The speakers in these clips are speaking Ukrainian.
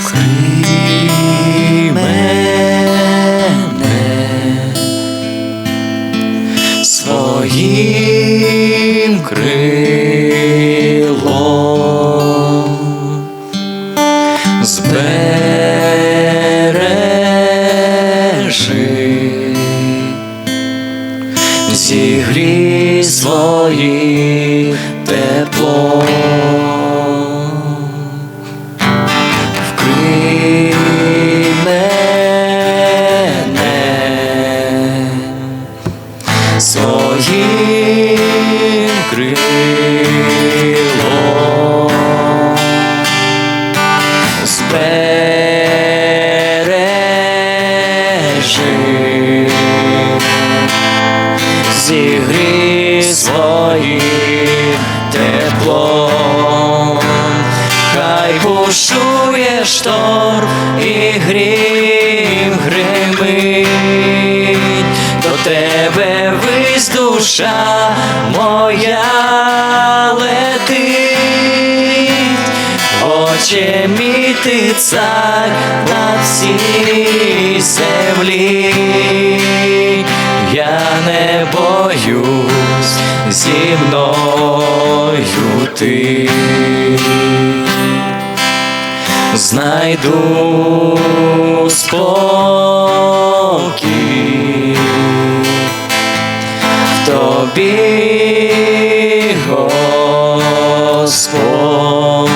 Вкрий мене своїм крилом збережи, зігрій своїм теплом. Своїм крилом. Збережи, зігрій своїм теплом, хай бушує шторм і грім тебе вись душа моя летить, Отче мій ти цар на всій землі, я не боюсь зі мною ти. Знайду спокій тобі, Господь,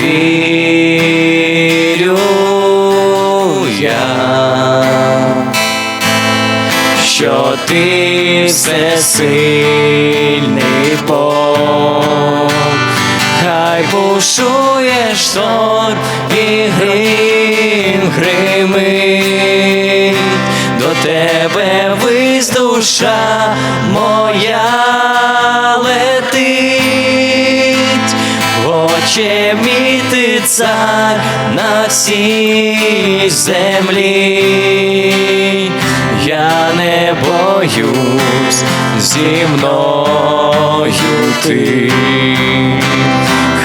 вірю я, що ти всесильний Бог, хай бушує шторм і грім гримить, до тебе вись душа моя летить, Отче мій ти цар на всій землі, я не боюсь зі мною ти.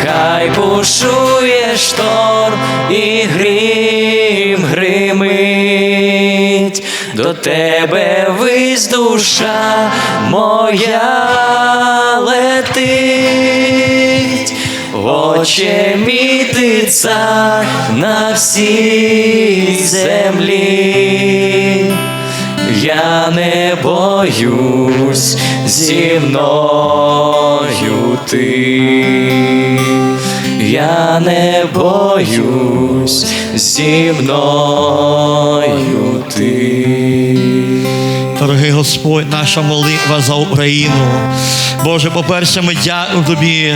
Хай бушує шторм і грім гримить, до тебе вись душа моя летить, ти цар на всій землі. Я не боюсь зі мною ти, я не боюсь зі мною ти. Господь, наша молитва за Україну. Боже, по-перше, ми дякуємо тобі